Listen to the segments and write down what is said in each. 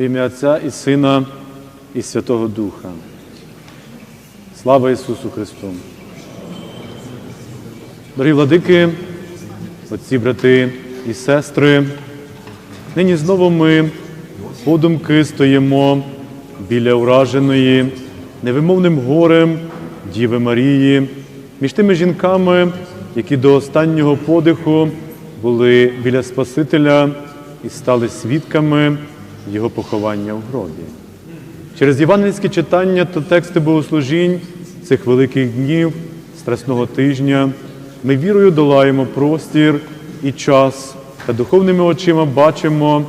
В ім'я Отця і Сина, і Святого Духа. Слава Ісусу Христу! Дорогі владики, отці, брати і сестри, нині знову ми подумки стоїмо біля ураженої, невимовним горем Діви Марії, між тими жінками, які до останнього подиху були біля Спасителя і стали свідками Його поховання в гробі. Через євангельське читання та тексти богослужінь цих великих днів, Страсного тижня, ми вірою долаємо простір і час та духовними очима бачимо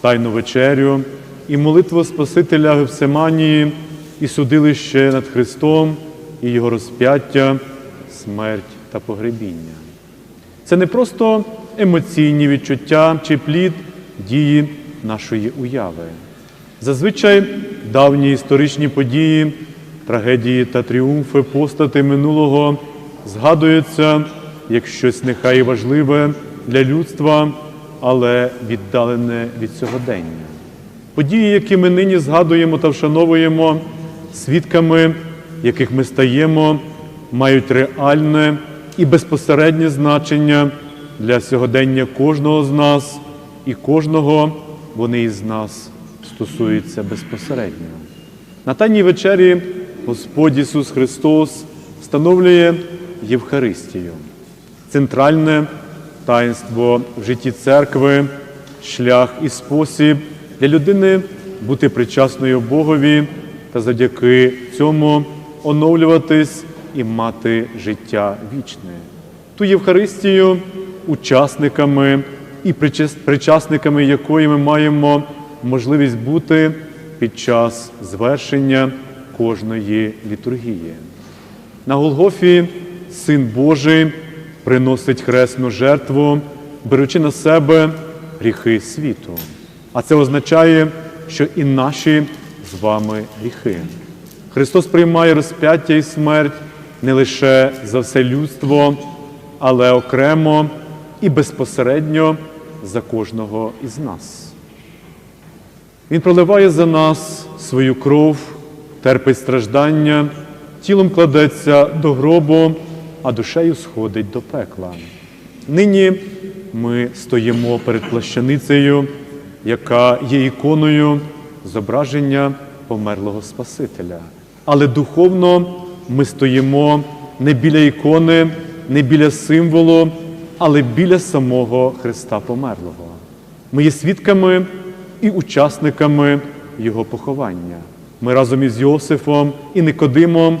Тайну вечерю і молитву Спасителя Гевсиманії, і судилище над Христом, і Його розп'яття, смерть та погребіння. Це не просто емоційні відчуття чи плід дії нашої уяви. Зазвичай давні історичні події, трагедії та тріумфи постати минулого згадуються як щось нехай важливе для людства, але віддалене від сьогодення. Події, які ми нині згадуємо та вшановуємо, свідками, яких ми стаємо, мають реальне і безпосереднє значення для сьогодення кожного з нас і кожного вони із нас стосуються безпосередньо. На Тайній вечері Господь Ісус Христос встановлює Євхаристію, центральне таїнство в житті церкви, шлях і спосіб для людини бути причасною Богові та завдяки цьому оновлюватись і мати життя вічне. Ту Євхаристію учасниками і причасниками якої ми маємо можливість бути під час звершення кожної літургії. На Голгофі Син Божий приносить хресну жертву, беручи на себе гріхи світу. А це означає, що і наші з вами гріхи. Христос приймає розп'яття і смерть не лише за все людство, але окремо і безпосередньо за кожного із нас. Він проливає за нас свою кров, терпить страждання, тілом кладеться до гробу, а душею сходить до пекла. Нині ми стоїмо перед плащаницею, яка є іконою зображення померлого Спасителя. Але духовно ми стоїмо не біля ікони, не біля символу, але біля самого Христа померлого. Ми є свідками і учасниками Його поховання. Ми разом із Йосифом і Никодимом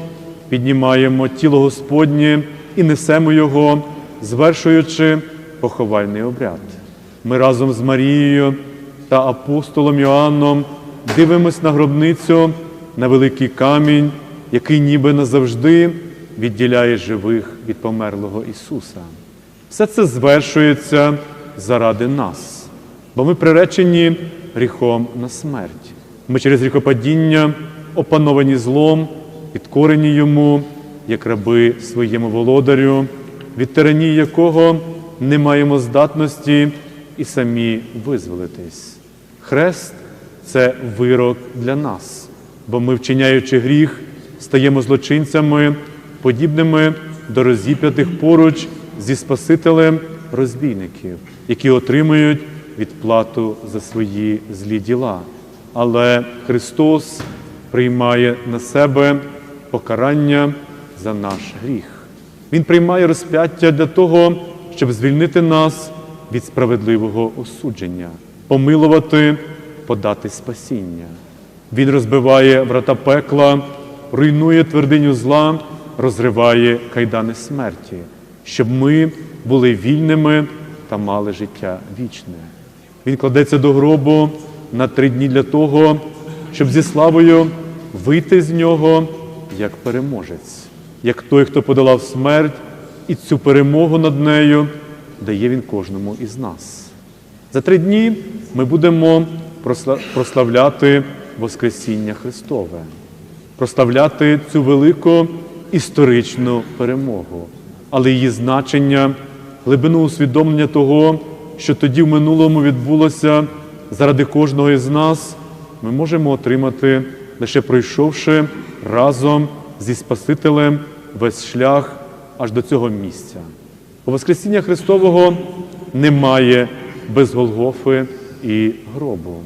піднімаємо тіло Господнє і несемо його, звершуючи поховальний обряд. Ми разом з Марією та апостолом Йоанном дивимось на гробницю, на великий камінь, який ніби назавжди відділяє живих від померлого Ісуса. Все це звершується заради нас, бо ми приречені гріхом на смерть. Ми через гріхопадіння, опановані злом, підкорені йому, як раби своєму володарю, від тиранії якого не маємо здатності і самі визволитись. Хрест це вирок для нас, бо ми, вчиняючи гріх, стаємо злочинцями, подібними до розіп'ятих поруч зі Спасителем розбійників, які отримують відплату за свої злі діла. Але Христос приймає на себе покарання за наш гріх. Він приймає розп'яття для того, щоб звільнити нас від справедливого осудження, помилувати, подати спасіння. Він розбиває врата пекла, руйнує твердиню зла, розриває кайдани смерті, щоб ми були вільними та мали життя вічне. Він кладеться до гробу на три дні для того, щоб зі славою вийти з нього як переможець, як той, хто подолав смерть, і цю перемогу над нею дає він кожному із нас. За три дні ми будемо прославляти Воскресіння Христове, прославляти цю велику історичну перемогу, але її значення, глибину усвідомлення того, що тоді в минулому відбулося заради кожного із нас, ми можемо отримати, лише пройшовши разом зі Спасителем весь шлях аж до цього місця. У Воскресіння Христового немає без Голгофи і гробу.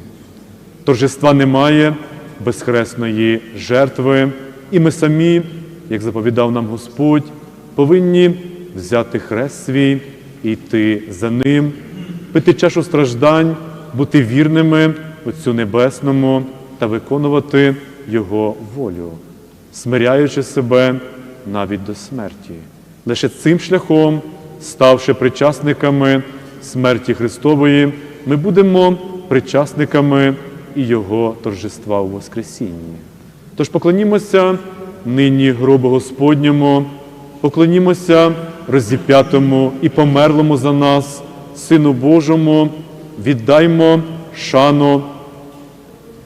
Торжества немає без хресної жертви, і ми самі, як заповідав нам Господь, повинні взяти хрест свій йти за ним, пити чашу страждань, бути вірними Отцю Небесному та виконувати Його волю, смиряючи себе навіть до смерті. Лише цим шляхом, ставши причасниками смерті Христової, ми будемо причасниками і Його торжества у Воскресінні. Тож поклонімося нині гробу Господньому, поклонімося розіп'ятому і померлому за нас, Сину Божому, віддаймо шану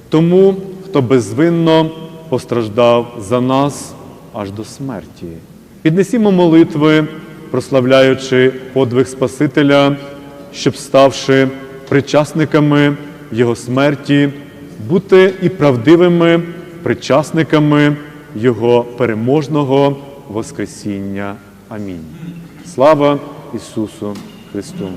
тому, хто безвинно постраждав за нас аж до смерті. Піднесімо молитви, прославляючи подвиг Спасителя, щоб, ставши причасниками Його смерті, бути і правдивими причасниками Його переможного Воскресіння. Амінь. Слава Ісусу Христу!